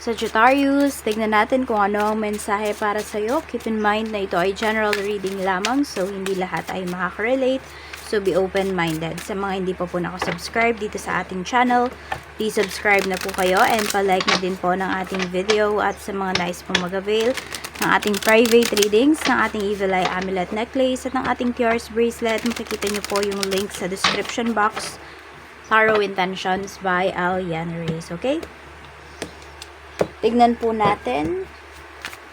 Sagittarius, tignan natin kung ano ang mensahe para sa'yo. Keep in mind na ito ay general reading lamang, so hindi lahat ay makaka-relate. So be open-minded. Sa mga hindi pa po nakasubscribe dito sa ating channel, please subscribe na po kayo and palike na din po ng ating video at sa mga nice pong mag-avail ng ating private readings, ng ating Evil Eye Amulet Necklace at ng ating Cures Bracelet. Makikita nyo po yung link sa description box. Tarot Intentions by Aliana Reyes, okay? Tignan po natin.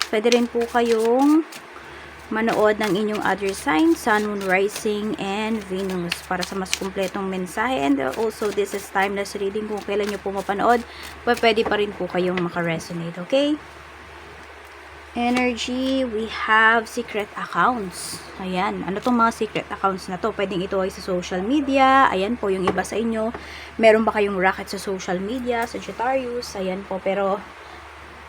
Pwede rin po kayong manood ng inyong other signs, Sun, Moon, Rising, and Venus para sa mas kumpletong mensahe. And also, this is timeless reading kung kailan nyo po mapanood. pa- Pwede pa rin po kayong makaresonate, okay? Energy, we have secret accounts. Ayan. Ano tong mga secret accounts na to? Pwedeng ito ay sa social media. Ayan po yung iba sa inyo. Meron ba kayong racket sa social media? Sagittarius. Ayan po. Pero,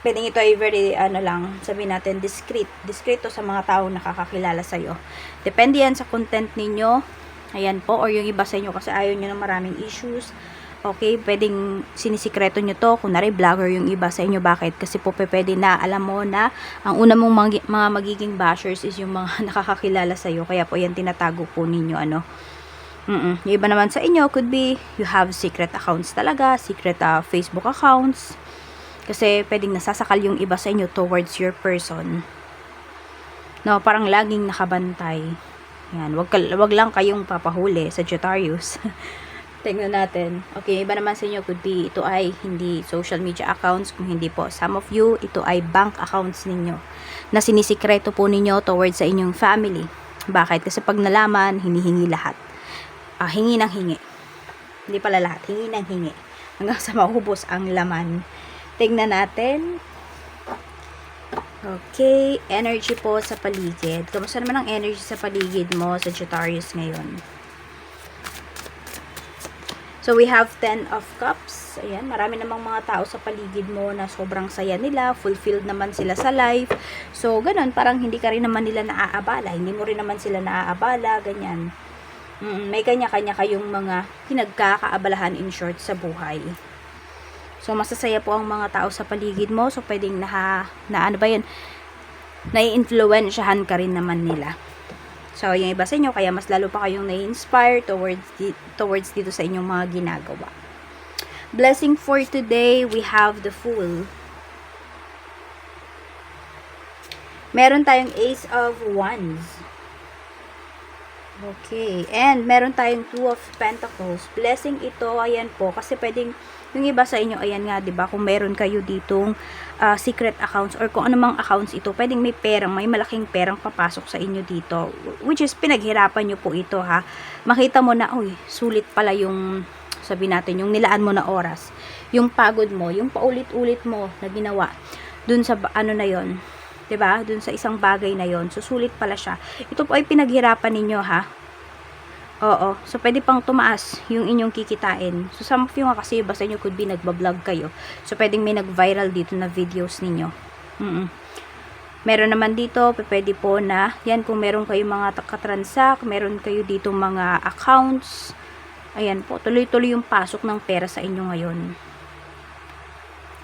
pwedeng ito ay very, ano lang, sabihin natin, discreet. Discreet to sa mga tao nakakakilala sa'yo. Depende yan sa content ninyo. Ayan po. Or yung iba sa inyo kasi ayaw nyo ng maraming issues. Okay, pwedeng sinisikreto nyo to. Kunwari, vlogger yung iba sa inyo. Bakit? Kasi po pwede na alam mo na ang una mong magi- mga magiging bashers is yung mga nakakakilala sa'yo. Kaya po yan tinatago po ninyo. Ano? Mm Yung iba naman sa inyo, could be you have secret accounts talaga, secret uh, Facebook accounts. Kasi pwedeng nasasakal yung iba sa inyo towards your person. No, parang laging nakabantay. Yan, wag, wag lang kayong papahuli, Sagittarius. Tingnan natin. Okay, iba naman sa inyo could be ito ay hindi social media accounts, kung hindi po some of you, ito ay bank accounts ninyo na sinisikreto po ninyo towards sa inyong family. Bakit? Kasi pag nalaman, hinihingi lahat. Ah, hingi ng hingi. Hindi pala lahat, hingi ng hingi. Hanggang sa maubos ang laman. Tingnan natin. Okay, energy po sa paligid. Kamusta naman ang energy sa paligid mo, Sagittarius, ngayon? So, we have 10 of cups. Ayan, marami namang mga tao sa paligid mo na sobrang saya nila, fulfilled naman sila sa life. So, ganun, parang hindi ka rin naman nila naaabala. Hindi mo rin naman sila naaabala, ganyan. Mm, may kanya-kanya kayong mga pinagkakaabalahan in short sa buhay. So, masasaya po ang mga tao sa paligid mo. So, pwedeng na, na ano ba yun, nai-influensyahan ka rin naman nila. So, yung iba sa inyo, kaya mas lalo pa kayong nai-inspire towards, di, towards dito sa inyong mga ginagawa. Blessing for today, we have the Fool. Meron tayong Ace of Wands. Okay. And meron tayong Two of Pentacles. Blessing ito, ayan po. Kasi pwedeng, yung iba sa inyo, ayan nga, ba Kung meron kayo ditong ah, secret accounts or kung anumang accounts ito, pwedeng may perang, may malaking perang papasok sa inyo dito. Which is, pinaghirapan nyo po ito, ha. Makita mo na, uy, sulit pala yung, sabi natin, yung nilaan mo na oras. Yung pagod mo, yung paulit-ulit mo na ginawa dun sa, ano na yon ba? Dun sa isang bagay na 'yon. Susulit pala siya. Ito po ay pinaghirapan ninyo ha. Oo. So pwede pang tumaas yung inyong kikitain. So some of you nga kasi basta nyo could be nagba-vlog kayo. So pwedeng may nag-viral dito na videos ninyo. Mm Meron naman dito, pwede po na, yan kung meron kayong mga katransak, meron kayo dito mga accounts, ayan po, tuloy-tuloy yung pasok ng pera sa inyo ngayon.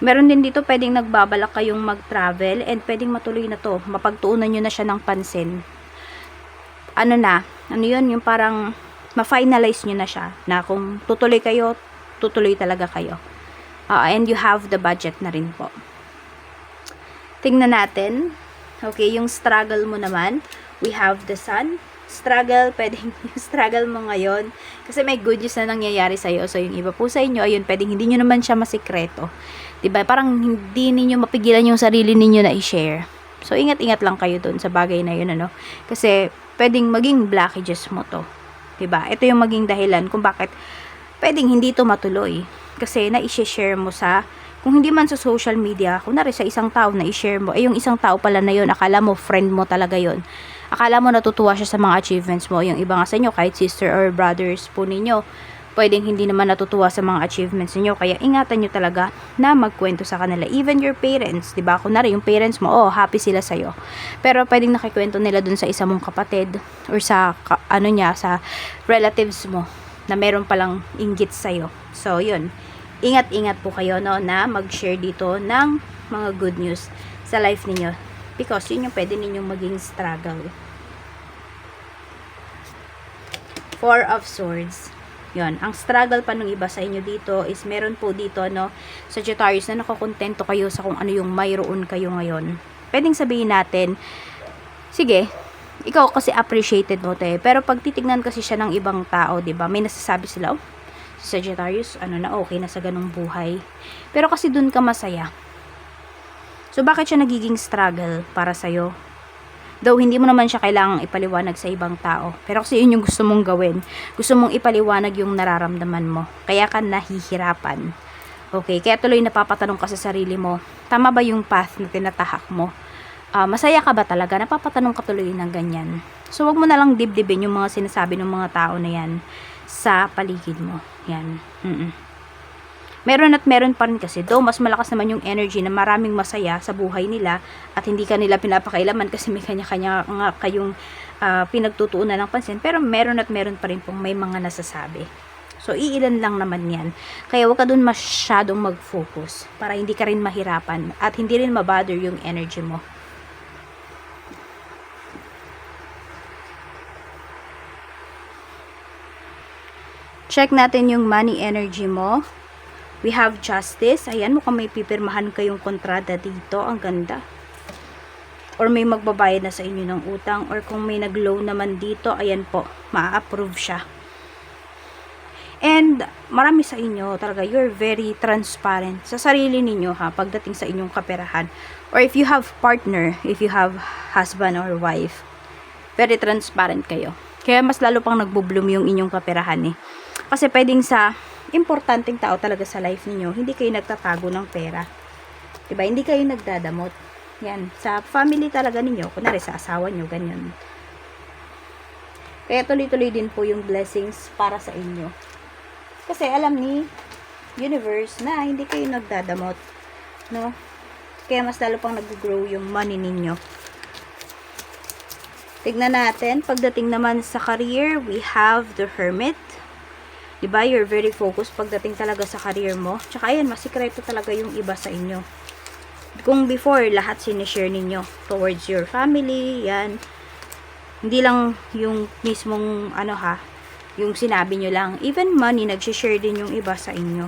Meron din dito pwedeng nagbabalak kayong mag-travel and pwedeng matuloy na to. Mapagtuunan nyo na siya ng pansin. Ano na, ano yun, yung parang ma-finalize nyo na siya na kung tutuloy kayo, tutuloy talaga kayo. Ah, and you have the budget na rin po. Tingnan natin. Okay, yung struggle mo naman, we have the sun. Struggle, pwedeng struggle mo ngayon. Kasi may good news na nangyayari sa'yo. So, yung iba po sa inyo, ayun, pwedeng hindi nyo naman siya masikreto. ba Parang hindi ninyo mapigilan yung sarili ninyo na i-share. So, ingat-ingat lang kayo dun sa bagay na yun, ano. Kasi, pwedeng maging blockages mo to. ba Ito yung maging dahilan kung bakit pwedeng hindi to matuloy. Kasi, na-share mo sa kung hindi man sa social media, kunwari sa isang tao na i-share mo, eh yung isang tao pala na yun, akala mo friend mo talaga yun. Akala mo natutuwa siya sa mga achievements mo. Yung iba nga sa inyo, kahit sister or brothers po ninyo, pwedeng hindi naman natutuwa sa mga achievements niyo Kaya ingatan nyo talaga na magkwento sa kanila. Even your parents, di ba? Kunwari, yung parents mo, oh, happy sila sa'yo. Pero pwedeng nakikwento nila dun sa isa mong kapatid or sa, ka- ano niya, sa relatives mo na meron palang inggit sa'yo. So, yun ingat-ingat po kayo no na mag-share dito ng mga good news sa life ninyo because yun yung pwede ninyong maging struggle. Four of Swords. Yon, ang struggle pa nung iba sa inyo dito is meron po dito no Sagittarius na nakokontento kayo sa kung ano yung mayroon kayo ngayon. Pwedeng sabihin natin, sige, ikaw kasi appreciated mo te, pero pag titignan kasi siya ng ibang tao, 'di ba? May nasasabi sila, oh, Sagittarius, ano na okay na sa ganung buhay. Pero kasi dun ka masaya. So bakit siya nagiging struggle para sa Though hindi mo naman siya kailangang ipaliwanag sa ibang tao. Pero kasi yun yung gusto mong gawin. Gusto mong ipaliwanag yung nararamdaman mo. Kaya ka nahihirapan. Okay, kaya tuloy napapatanong ka sa sarili mo, tama ba yung path na tinatahak mo? Ah, masaya ka ba talaga? Napapatanong ka tuloy ng ganyan. So, wag mo na lang dibdibin yung mga sinasabi ng mga tao na yan sa paligid mo. Yan. Mm-mm. Meron at meron pa rin kasi, though mas malakas naman yung energy na maraming masaya sa buhay nila at hindi ka nila pinapakailaman kasi may kanya-kanya nga kayong ah, pinagtutuunan ng pansin, pero meron at meron pa rin pong may mga nasasabi. So, iilan lang naman yan. Kaya huwag ka dun masyadong mag-focus para hindi ka rin mahirapan at hindi rin mabother yung energy mo. Check natin yung money energy mo. We have justice. Ayan, mukhang may pipirmahan kayong kontrata dito. Ang ganda. Or may magbabayad na sa inyo ng utang. Or kung may nag-loan naman dito, ayan po, ma-approve siya. And marami sa inyo talaga, you're very transparent sa sarili ninyo ha, pagdating sa inyong kaperahan. Or if you have partner, if you have husband or wife, very transparent kayo. Kaya mas lalo pang nagbo-bloom yung inyong kaperahan eh. Kasi pwedeng sa importanteng tao talaga sa life ninyo, hindi kayo nagtatago ng pera. 'Di ba? Hindi kayo nagdadamot. Yan, sa family talaga ninyo, kunwari sa asawa nyo, ganyan. Kaya tuloy-tuloy din po yung blessings para sa inyo. Kasi alam ni universe na hindi kayo nagdadamot. No? Kaya mas lalo pang nag-grow yung money ninyo. Tignan natin, pagdating naman sa career, we have the hermit. Diba? You're very focused pagdating talaga sa career mo. Tsaka ayan, masikreto talaga yung iba sa inyo. Kung before, lahat sinishare ninyo towards your family, yan. Hindi lang yung mismong, ano ha, yung sinabi nyo lang. Even money, nagsishare din yung iba sa inyo.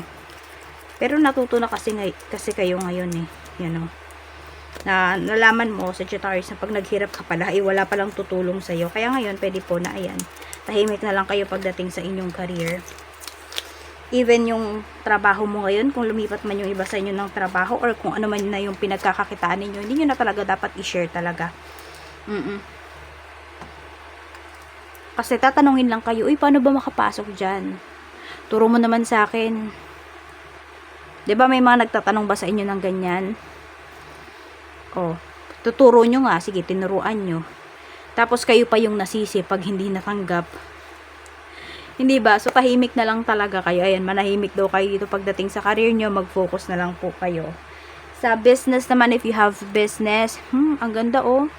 Pero natuto na kasi, kasi kayo ngayon eh. Yan o. Na nalaman mo, Sagittarius, na pag naghirap ka pala, ay wala palang tutulong sa'yo. Kaya ngayon, pwede po na, ayan, tahimik na lang kayo pagdating sa inyong career even yung trabaho mo ngayon, kung lumipat man yung iba sa inyo ng trabaho or kung ano man na yung pinagkakakitaan ninyo, hindi nyo na talaga dapat i-share talaga. Mm-mm. Kasi tatanungin lang kayo, uy, paano ba makapasok dyan? Turo mo naman sa akin. ba may mga nagtatanong ba sa inyo ng ganyan? Oh, tuturo nyo nga, sige, tinuruan nyo. Tapos kayo pa yung nasisi pag hindi natanggap. Hindi ba? So, tahimik na lang talaga kayo. Ayan, manahimik daw kayo dito pagdating sa career nyo. Mag-focus na lang po kayo. Sa business naman, if you have business, hmm, ang ganda oh.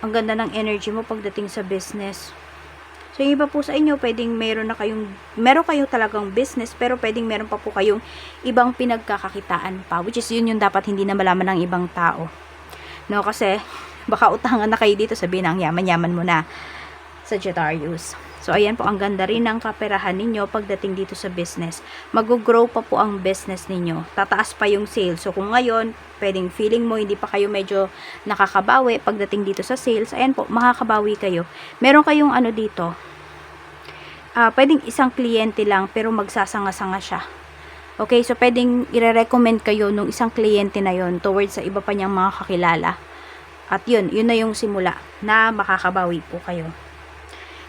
Ang ganda ng energy mo pagdating sa business. So, yung iba po sa inyo, pwedeng meron na kayong, meron kayo talagang business, pero pwedeng meron pa po kayong ibang pinagkakakitaan pa, which is yun yung dapat hindi na malaman ng ibang tao. No, kasi, baka utangan na kayo dito, sabihin ang yaman-yaman mo na, Sagittarius. So, ayan po, ang ganda rin ng kaperahan ninyo pagdating dito sa business. Mag-grow pa po ang business ninyo. Tataas pa yung sales. So, kung ngayon, pwedeng feeling mo, hindi pa kayo medyo nakakabawi pagdating dito sa sales, ayan po, makakabawi kayo. Meron kayong ano dito, ah pwedeng isang kliyente lang, pero magsasanga-sanga siya. Okay, so pwedeng ire-recommend kayo nung isang kliyente na yon towards sa iba pa niyang mga kakilala. At yun, yun na yung simula na makakabawi po kayo.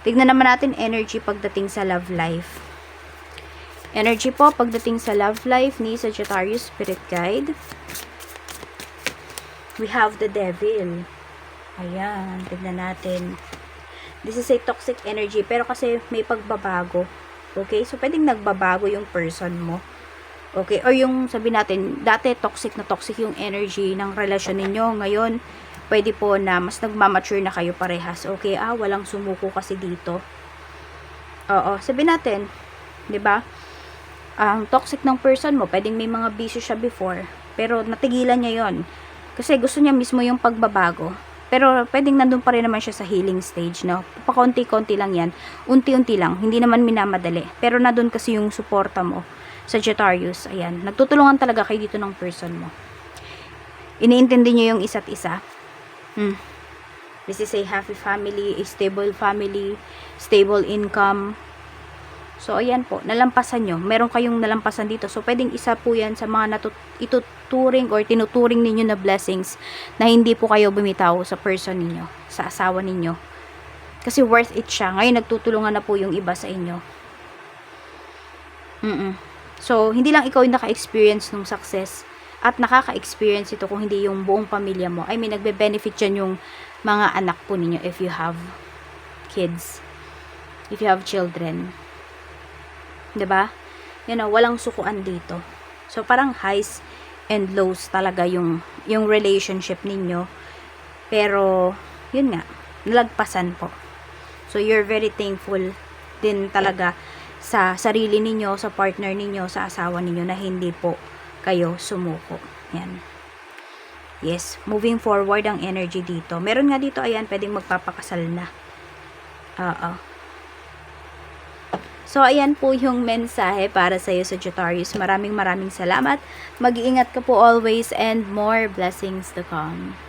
Tignan naman natin energy pagdating sa love life. Energy po pagdating sa love life ni Sagittarius Spirit Guide. We have the devil. Ayan, tignan natin. This is a toxic energy, pero kasi may pagbabago. Okay? So, pwedeng nagbabago yung person mo. Okay? Or yung, sabi natin, dati toxic na toxic yung energy ng relasyon ninyo. Ngayon, pwede po na mas nagmamature na kayo parehas. Okay? Ah, walang sumuko kasi dito. Oo. Sabi natin, 'di ba? ang toxic ng person mo, pwedeng may mga bisyo siya before, pero natigilan niya yon Kasi gusto niya mismo yung pagbabago. Pero pwedeng nandun pa rin naman siya sa healing stage, no? Pakonti-konti lang yan. Unti-unti lang. Hindi naman minamadali. Pero nandun kasi yung suporta mo. Sagittarius, ayan. Nagtutulungan talaga kayo dito ng person mo. Iniintindi niyo yung isa't isa. Hmm. This is a happy family, a stable family, stable income. So, ayan po, nalampasan nyo. Meron kayong nalampasan dito. So, pwedeng isa po yan sa mga ituturing or tinuturing ninyo na blessings na hindi po kayo bumitaw sa person ninyo, sa asawa ninyo. Kasi worth it siya. Ngayon, nagtutulungan na po yung iba sa inyo. Mm So, hindi lang ikaw yung naka-experience ng success at nakaka-experience ito kung hindi yung buong pamilya mo. I mean, nagbe-benefit yan yung mga anak po ninyo if you have kids. If you have children. ba? You know, walang sukuan dito. So parang highs and lows talaga yung yung relationship ninyo. Pero yun nga, nalagpasan po. So you're very thankful din talaga sa sarili ninyo, sa partner ninyo, sa asawa ninyo na hindi po kayo sumuko. Yan. Yes, moving forward ang energy dito. Meron nga dito, ayan, pwedeng magpapakasal na. Oo. So, ayan po yung mensahe para sa iyo, Sagittarius. Maraming maraming salamat. Mag-iingat ka po always and more blessings to come.